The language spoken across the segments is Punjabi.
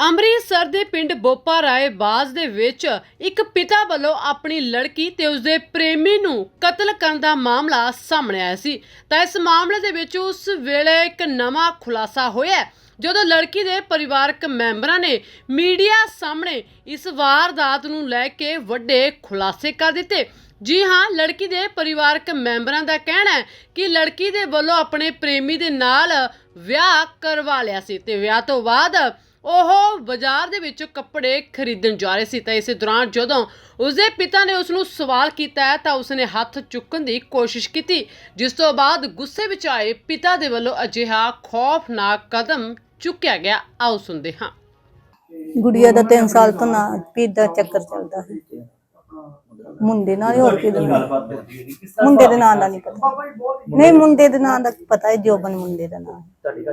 ਅੰਮ੍ਰਿਤਸਰ ਦੇ ਪਿੰਡ ਬੋਪਾ ਰਾਏ ਬਾਜ਼ ਦੇ ਵਿੱਚ ਇੱਕ ਪਿਤਾ ਵੱਲੋਂ ਆਪਣੀ ਲੜਕੀ ਤੇ ਉਸਦੇ ਪ੍ਰੇਮੀ ਨੂੰ ਕਤਲ ਕਰਨ ਦਾ ਮਾਮਲਾ ਸਾਹਮਣੇ ਆਇਆ ਸੀ। ਤਾਂ ਇਸ ਮਾਮਲੇ ਦੇ ਵਿੱਚ ਉਸ ਵੇਲੇ ਇੱਕ ਨਵਾਂ ਖੁਲਾਸਾ ਹੋਇਆ ਜਦੋਂ ਲੜਕੀ ਦੇ ਪਰਿਵਾਰਕ ਮੈਂਬਰਾਂ ਨੇ ਮੀਡੀਆ ਸਾਹਮਣੇ ਇਸ ਵਾਰਦਾਤ ਨੂੰ ਲੈ ਕੇ ਵੱਡੇ ਖੁਲਾਸੇ ਕਰ ਦਿੱਤੇ। ਜੀ ਹਾਂ, ਲੜਕੀ ਦੇ ਪਰਿਵਾਰਕ ਮੈਂਬਰਾਂ ਦਾ ਕਹਿਣਾ ਹੈ ਕਿ ਲੜਕੀ ਦੇ ਵੱਲੋਂ ਆਪਣੇ ਪ੍ਰੇਮੀ ਦੇ ਨਾਲ ਵਿਆਹ ਕਰਵਾ ਲਿਆ ਸੀ ਤੇ ਵਿਆਹ ਤੋਂ ਬਾਅਦ ਉਹ ਬਾਜ਼ਾਰ ਦੇ ਵਿੱਚੋਂ ਕੱਪੜੇ ਖਰੀਦਣ ਜਾ ਰਹੇ ਸੀ ਤਾਂ ਇਸੇ ਦੌਰਾਨ ਜਦੋਂ ਉਸਦੇ ਪਿਤਾ ਨੇ ਉਸ ਨੂੰ ਸਵਾਲ ਕੀਤਾ ਤਾਂ ਉਸਨੇ ਹੱਥ ਚੁੱਕਣ ਦੀ ਕੋਸ਼ਿਸ਼ ਕੀਤੀ ਜਿਸ ਤੋਂ ਬਾਅਦ ਗੁੱਸੇ ਵਿੱਚ ਆਏ ਪਿਤਾ ਦੇ ਵੱਲੋਂ ਅਜਿਹਾ ਖੌਫਨਾਕ ਕਦਮ ਚੁੱਕਿਆ ਗਿਆ। ਆਓ ਸੁਣਦੇ ਹਾਂ। ਗੁੜੀਆ ਦਾ 3 ਸਾਲ ਤੋਂ ਨਾ ਪੀੜ ਦਾ ਚੱਕਰ ਚੱਲਦਾ ਹੈ? ਮੁੰਡੇ ਨਾਲ ਹੀ ਹੋਰ ਕਿਹਦੇ ਨਾਲ ਮੁੰਡੇ ਦੇ ਨਾਂ ਦਾ ਨਹੀਂ ਪਤਾ। ਨਹੀਂ ਮੁੰਡੇ ਦੇ ਨਾਂ ਦਾ ਪਤਾ ਹੈ ਜੋਬਨ ਮੁੰਡੇ ਦਾ ਨਾਂ ਤੁਹਾਡੀ ਅਹ,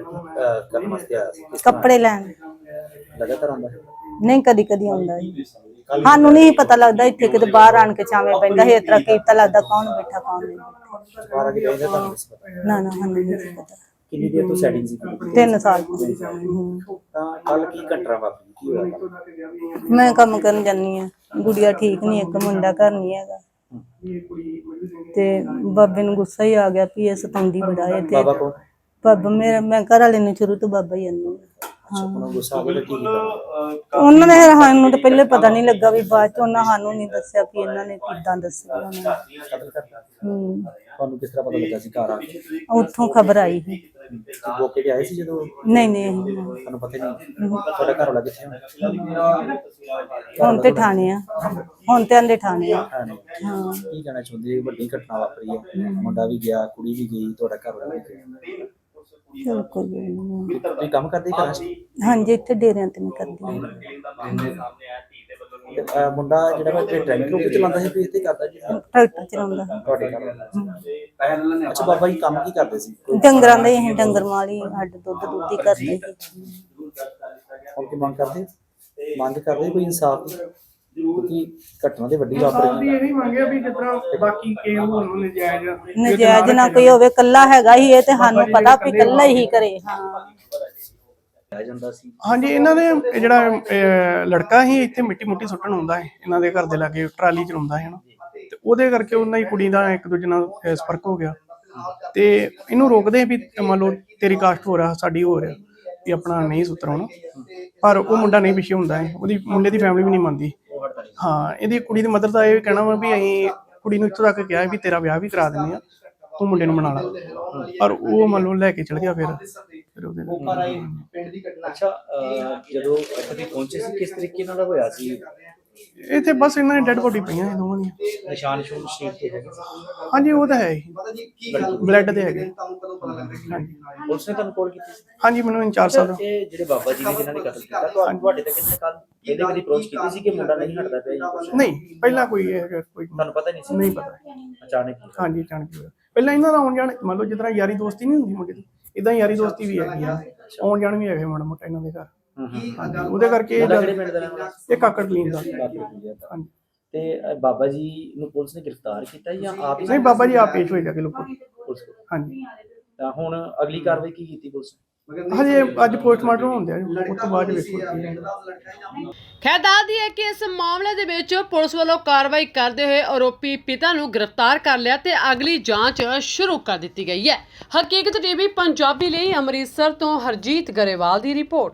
ਕਰਨ ਵਾਸਤੇ ਆਇਆ ਸੀ? ਕਿਸ ਕੱਪੜੇ ਲੈਣ। ਲਗਾਤਾਰ ਆਉਂਦਾ ਹੈ? ਨਹੀਂ ਕਦੀ ਕਦੀ ਆਉਂਦਾ ਹੈ ਸਾਨੂੰ ਨਹੀਂ ਪਤਾ ਲੱਗਦਾ ਇੱਥੇ ਕਿਤੇ ਬਾਹਰ ਆਣ ਕੇ ਛਾਵੇਂ ਪੈਂਦਾ ਹੈ। ਇਸ ਤਰ੍ਹਾਂ ਕੀ ਪਤਾ ਲੱਗਦਾ ਕੌਣ ਬੈਠਾ ਕੌਣ ਨਹੀਂ ਬੈਠਾ। ਬਾਹਰ ਆ ਕੇ ਬੈਠਦਾ ਤੁਹਾਨੂੰ ਨਹੀਂ ਸੀ ਪਤਾ? ਨਾ ਨਾ ਸਾਨੂੰ ਨਹੀਂ ਪਤਾ। ਕਿੰਨੀ ਦੇਰ ਤੋਂ ਸੈਟਿੰਗ ਸੀ? ਤਿੰਨ ਸਾਲ ਤੋਂ। ਤਾਂ ਕੱਲ ਕੀ ਘਟਨਾ ਵਾਪਰੀ? ਕੀ ਹੋਇਆ? ਮੈਂ ਕੰਮ ਕਰਨ ਜਾਂਦੀ ਆ ਗੁੜੀਆ ਠੀਕ ਨਹੀਂ ਇੱਕ ਮੁੰਡਾ ਘਰ ਨਹੀਂ ਹੈਗਾ। ਤੇ ਬਾਬੇ ਨੂੰ ਗੁੱਸਾ ਹੀ ਆ ਗਿਆ ਵੀ ਇਹ ਸਤਾਉਂਦੀ ਬੜਾ ਹੈ ਤੇ ਬਾਬਾ ਮੇਰਾ ਮੈਂ ਘਰ ਵਾਲੇ ਨੂੰ ਸ਼ੁਰੂ ਤੋਂ ਬਾਬਾ ਹੀ ਆਂਦਾ ਉਹਨਾਂ ਗੁੱਸਾ ਆ ਗਿਆ ਤਾਂ ਕੀ ਕੀਤਾ ਉਹਨਾਂ ਨੇ ਸਾਨੂੰ ਤਾਂ ਪਹਿਲੇ ਪਤਾ ਨਹੀਂ ਲੱਗਾ ਵੀ ਬਾਅਦ ਚ ਉਹਨਾਂ ਸਾਨੂੰ ਨਹੀਂ ਦੱਸਿਆ ਕਿ ਇਹਨਾਂ ਨੇ ਕਿੱਦਾਂ ਦੱਸਿਆ ਉਹਨਾਂ ਨੇ। ਕਤਲ ਕਰਤਾ ਹੂੰ। ਤੁਹਾਨੂੰ ਕਿਸ ਤਰ੍ਹਾਂ ਪਤਾ ਲੱਗਾ ਸੀ ਘਰ ਆ ਕੇ? ਉੱਥੋਂ ਖਬਰ ਆਈ ਸੀ। ਮੌਕੇ ਤੇ ਆਏ ਸੀ ਜਦੋਂ? ਨਹੀਂ ਨਹੀਂ ਅਸੀਂ- ਤੁਹਾਨੂੰ ਪਤਾ ਹੀ ਨਹੀਂ। ਤੁਹਾਡਾ ਘਰ ਵਾਲਾ ਕਿੱਥੇ ਹੈ ਹੁਣ ਤੇ ਠਾਣੇ ਆ। ਹੁਣ ਤੇ ਆਂਦੇ ਠਾਣੇ ਆ। ਹਾਂ ਨਹੀਂ। ਹਾਂ। ਕੀ ਕਹਿਣਾ ਚਾਹੁੰਦੇ ਵੱਡੀ ਘਟਨਾ ਵਾਪਰੀ ਹੈ। ਮੁੰਡਾ ਵੀ ਗਿਆ ਕੁੜੀ ਵੀ ਗਈ ਤੁਹਾਡਾ ਘਰ ਵਾਲਾ ਵੀ ਗਿਆ। ਚਲੋ ਕੋਈ ਗੱਲ ਨਹੀਂ ਤੁਸੀਂ ਕੰਮ ਕਰਦੇ ਘਰਾਂ 'ਚ? ਹਾਂਜੀ ਇੱਥੇ ਡੇਰਿਆਂ ਤੇ ਮੈਂ ਕਰਦੀ ਹਾਂ। ਤੇ, ਅਹ, ਮੁੰਡਾ ਜਿਹੜਾ ਵਾ ਟਰੈਕਟਰ ਉੱਤੇ ਚਲਾਉਂਦਾ ਸੀ ਇੱਥੇ ਕਰਦਾ ਜੀ। ਟਰੈਕਟਰ ਚਲਾਉਂਦਾ। ਤੁਹਾਡੇ ਘਰ ਵਾਲਾ ਅੱਛਾ ਬਾਬਾ ਜੀ ਕੰਮ ਕੀ ਕਰਦੇ ਸੀ? ਡੰਗਰਾਂ ਦੇ ਅਸੀਂ ਡੰਗਰ ਮਾਲੀ ਹੱਡ ਦੁੱਧ ਦੁੱਧੀ ਕਰਦੇ ਸੀ। ਹੁਣ ਕੀ ਮੰਗ ਕਰਦੇ? ਮੰਗ ਕਰਦੇ ਕੋਈ ਇਨਸਾਫ ਦੀ? ਕਿਉਂਕਿ ਘਟਨਾ ਤੇ ਵੱਡੀ ਵਾਪਰ ਵੀ ਗਈ ਇਹ ਨਹੀਂ ਮੰਗਿਆ ਵੀ ਤਰ੍ਹਾਂ ਬਾਕੀ ਕੇ ਹੋਰ ਨੂੰ ਨਜਾਇਜ਼। ਨਜਾਇਜ਼ ਨਾ ਕੋਈ ਹੋਵੇ ਕੱਲਾ ਹੈਗਾ ਹੀ ਇਹ ਤੇ ਸਾਨੂੰ ਪਤਾ ਵੀ ਕੱਲਾ ਹੀ ਕਰੇ। ਹਾਂ। ਆ ਜਾਂਦਾ ਸੀ। ਹਾਂਜੀ ਇਹਨਾਂ ਦੇ ਜਿਹੜਾ ਅਹ, ਲੜਕਾ ਹੀ ਇੱਥੇ ਮਿੱਟੀ ਮੁੱਟੀ ਸੁੱਟਣ ਆਉਂਦਾ ਹੈ ਇਹਨਾਂ ਦੇ ਘਰ ਦੇ ਲਾਗੇ ਟਰਾਲੀ ਚਲਾਉਂਦਾ ਹੈ ਨਾ। ਤੇ ਉਹਦੇ ਕਰਕੇ ਉਹਨਾਂ ਦੀ ਕੁੜੀ ਦਾ ਇੱਕ ਦੂਜੇ ਨਾਲ ਅਹ, ਸੰਪਰਕ ਹੋ ਗਿਆ। ਤੇ ਇਹਨੂੰ ਰੋਕਦੇ ਵੀ ਮੰਨ ਲਓ ਤੇਰੀ ਕਾਸਟ ਹੋ ਰਿਹਾ ਸਾਡੀ ਹੋ ਰਿਹਾ ਵੀ ਆਪਣਾ ਨਹੀਂ ਸੁਤਰਾਉਣਾ ਪਰ ਉਹ ਮੁੰਡਾ ਨਹੀਂ ਪਿੱਛੇ ਹੁੰਦਾ ਹੈ ਉਹਦੀ ਮੁੰਡੇ ਦੀ ਫੈਮਿਲੀ ਵੀ ਨਹੀਂ ਮੰਨਦੀ। ਹਾਂ ਇਹਦੀ ਕੁੜੀ ਦੀ ਮਦਰ ਦਾ ਇਹ ਕਹਿਣਾ ਵਾ ਵੀ ਅਸੀਂ ਕੁੜੀ ਨੂੰ ਇੱਥੋਂ ਤੱਕ ਕਿਹਾ ਵੀ ਤੇਰਾ ਵਿਆਹ ਵੀ ਕਰਾ ਦਿੰਦੇ ਆ ਤੂੰ ਮੁੰਡੇ ਨੂੰ ਮਨਾ ਲਾ। ਪਰ ਉਹ ਮੰਨ ਲਓ ਲੈ ਕੇ ਚਲ ਗਿਆ ਫਿਰ ਫਿਰ ਉਹਦੇ ਨਾਲ। ਅੱਛਾ ਅਹ, ਜਦੋਂ ਇੱਥੇ ਪਹੁੰਚੇ ਸੀ ਕਿਸ ਤਰੀਕੇ ਨਾਲ ਹੋਇਆ ਸੀ? ਇੱਥੇ ਬਸ ਇਹਨਾਂ ਦੀ ਡੈੱਡ ਬੋਡੀ ਪਈਆਂ ਇਹ ਦੋਵਾਂ ਦੀਆਂ। ਨਿਸ਼ਾਨ ਸ਼ੂਨ ਸ਼ਰੀਰ ਤੇ ਹੈਗੇ ਹਾਂਜੀ ਉਹ ਤਾਂ ਹੈ ਹੀ। ਬਲੱਡ ਦੇ ਹੈਗੇ। ਹਾਂਜੀ। ਪੁਲਿਸ ਨੇ ਤੁਹਾਨੂੰ ਕਾਲ ਕੀਤੀ ਸੀ? ਹਾਂਜੀ ਮੈਨੂੰ ਇੰਚਾਰਜ ਸਾਹਿਬ ਇਹ ਜਿਹੜੇ ਬਾਬਾ ਜੀ ਨੇ ਜਿਨ੍ਹਾਂ ਨੇ ਕਤਲ ਕੀਤਾ ਤੁਹਾਨੂੰ ਤੁਹਾਡੇ ਤੇ ਕਿੰਨੇ ਕੱਲ ਇਹਦੇ ਕਦੀ ਅਪਰੋਚ ਕੀਤੀ ਸੀ ਕਿ ਮੁੰਡਾ ਨਹੀਂ ਹਟਦਾ ਪਿਆ ਜਾਂ? ਕੁਛ ਨਹੀਂ ਪਹਿਲਾਂ ਕੋਈ ਇਹ ਜਿਹਾ ਕੋਈ ਤੁਹਾਨੂੰ ਪਤਾ ਨਹੀਂ ਸੀ? ਨਹੀਂ ਪਤਾ। ਅਚਾਨਕ ਹੀ। ਹਾਂਜੀ ਅਚਾਨਕ ਹੋਇਆ। ਪਹਿਲਾਂ ਇਹਨਾਂ ਦਾ ਆਉਣ ਜਾਣ ਮੰਨ ਲਓ ਜਿਸ ਤਰ੍ਹਾਂ ਯਾਰੀ ਦੋਸਤੀ ਨਹੀਂ ਹੁੰਦੀ ਮੁੰਡੇ ਦੀ ਇਦਾਂ ਯਾਰੀ ਦੋਸਤੀ ਵੀ ਹੈਗੀ ਆ। ਆਉਣ ਜਾਣ ਵੀ ਹੈਗੇ ਮਾੜਾ ਮੋਟਾ ਇਹਨਾਂ ਦੇ ਘਰ। ਉਹਦੇ ਕਰਕੇ ਇਹ ਕਿਹੜੇ ਪਿੰਡ ਦਾ ਰਹਿਣ ਵਾਲਾ? ਸੀ? ਇਹ ਕਾਕੜ ਕਲੀਨ ਦਾ। ਤਾਂ। ਹਾਂਜੀ। ਤੇ ਅਹ, ਬਾਬਾ ਜੀ ਨੂੰ ਪੁਲਿਸ ਨੇ ਗ੍ਰਿਫਤਾਰ ਕੀਤਾ ਜਾਂ ਆਪ ਹੀ ਨਹੀਂ ਬਾਬਾ ਜੀ ਆਪ ਪੇਸ਼ ਹੋਏ ਜਾ ਕੇ ਲੋਕੋ ਪੁਲਿਸ ਕੋਲ? ਹਾਂਜੀ। ਤਾਂ ਹੁਣ ਅਗਲੀ ਕਾਰਵਾਈ ਕੀ ਕੀਤੀ ਪੁਲਿਸ ਨੇ? ਹਜੇ ਅੱਜ ਪੋਸਟਮਾਰਟਮ ਹੁੰਦੇ ਆ ਉਸ ਤੋਂ ਬਾਅਦ ਵੇਖੋ ਕੀ ਹੁੰਦਾ। ਖੈਰ ਦੱਸਦੀ ਹੈ ਕਿ ਇਸ ਮਾਮਲੇ ਦੇ ਵਿੱਚ ਪੁਲਿਸ ਵੱਲੋਂ ਕਾਰਵਾਈ ਕਰਦੇ ਹੋਏ ਆਰੋਪੀ ਪਿਤਾ ਨੂੰ ਗ੍ਰਿਫਤਾਰ ਕਰ ਲਿਆ ਤੇ ਅਗਲੀ ਜਾਂਚ ਸ਼ੁਰੂ ਕਰ ਦਿੱਤੀ ਗਈ ਹੈ। ਹਕੀਕਤ ਟੀਵੀ ਪੰਜਾਬੀ ਲਈ ਅੰਮ੍ਰਿਤਸਰ ਤੋਂ ਹਰਜੀਤ ਗਰੇਵਾਲ ਦੀ ਰਿਪੋਰਟ।